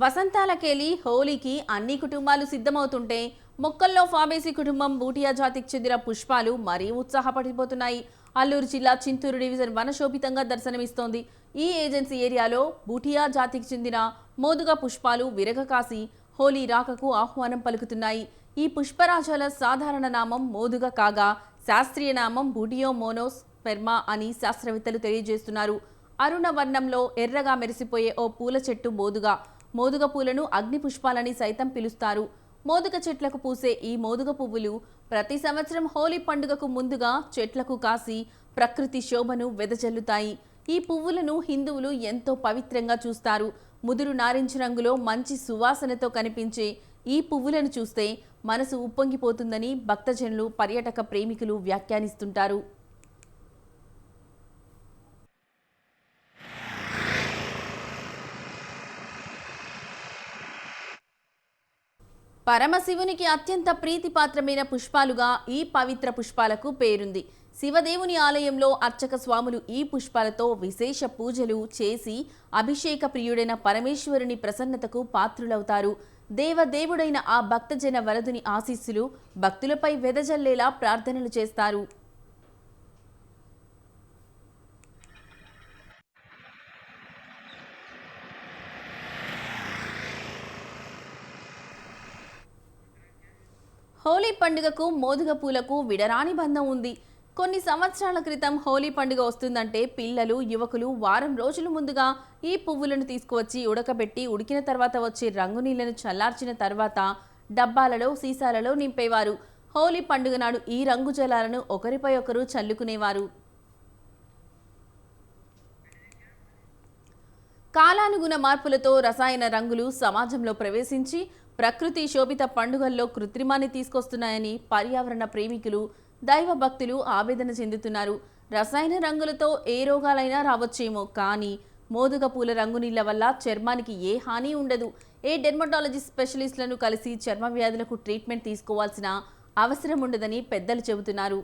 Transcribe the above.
వసంతాలకేలి హోలీకి అన్ని కుటుంబాలు సిద్ధమవుతుంటే మొక్కల్లో ఫాబేసి కుటుంబం బూటియా జాతికి చెందిన పుష్పాలు మరీ ఉత్సాహపడిపోతున్నాయి. అల్లూరు జిల్లా చింతూరు డివిజన్ వనశోభితంగా దర్శనమిస్తోంది. ఈ ఏజెన్సీ ఏరియాలో బూటియా జాతికి చెందిన మోదుగా పుష్పాలు విరగకాసి హోలీ రాకకు ఆహ్వానం పలుకుతున్నాయి. ఈ పుష్పరాజాల సాధారణ నామం మోదుగ కాగా శాస్త్రీయ నామం బూటియో మోనోస్ పెర్మా అని శాస్త్రవేత్తలు తెలియజేస్తున్నారు. అరుణ వర్ణంలో ఎర్రగా మెరిసిపోయే ఓ పూల చెట్టు మోదుగా. మోదుగ పూలను అగ్ని పుష్పాలని సైతం పిలుస్తారు. మోదుగ చెట్లకు పూసే ఈ మోదుగ పువ్వులు ప్రతి సంవత్సరం హోలీ పండుగకు ముందుగా చెట్లకు కాసి ప్రకృతి శోభను వెదజల్లుతాయి. ఈ పువ్వులను హిందువులు ఎంతో పవిత్రంగా చూస్తారు. ముదురు నారింజ రంగులో మంచి సువాసనతో కనిపించే ఈ పువ్వులను చూస్తే మనసు ఉప్పొంగిపోతుందని భక్తజనులు పర్యాటక ప్రేమికులు వ్యాఖ్యానిస్తుంటారు. పరమశివునికి అత్యంత ప్రీతిపాత్రమైన పుష్పాలుగా ఈ పవిత్ర పుష్పాలకు పేరుంది. శివదేవుని ఆలయంలో అర్చక స్వాములు ఈ పుష్పాలతో విశేష పూజలు చేసి అభిషేక ప్రియుడైన పరమేశ్వరుని ప్రసన్నతకు పాత్రులవుతారు. దేవదేవుడైన ఆ భక్తజన వరదుని ఆశీస్సులు భక్తులపై వెదజల్లేలా ప్రార్థనలు చేస్తారు. హోలీ పండుగకు మోదుగ పూలకు విడరాని బంధం ఉంది. కొన్ని సంవత్సరాల క్రితం హోలీ పండుగ వస్తుందంటే పిల్లలు యువకులు వారం రోజుల ముందుగా ఈ పువ్వులను తీసుకువచ్చి ఉడకబెట్టి ఉడికిన తర్వాత వచ్చే రంగు నీళ్ళను చల్లార్చిన తర్వాత డబ్బాలలో సీసాలలో నింపేవారు. హోలీ పండుగ నాడు ఈ రంగు జలాలను ఒకరిపై ఒకరు చల్లుకునేవారు. కాలానుగుణ మార్పులతో రసాయన రంగులు సమాజంలో ప్రవేశించి ప్రకృతి శోభిత పండుగల్లో కృత్రిమాన్ని తీసుకొస్తున్నాయని పర్యావరణ ప్రేమికులు దైవ భక్తులు ఆవేదన చెందుతున్నారు. రసాయన రంగులతో ఏ రోగాలైనా రావచ్చేమో కానీ మోదుగ పూల రంగునీళ్ళ వల్ల చర్మానికి ఏ హాని ఉండదు. ఏ డెర్మటాలజీ స్పెషలిస్టులను కలిసి చర్మ వ్యాధులకు ట్రీట్మెంట్ తీసుకోవాల్సిన అవసరం ఉండదని పెద్దలు చెబుతున్నారు.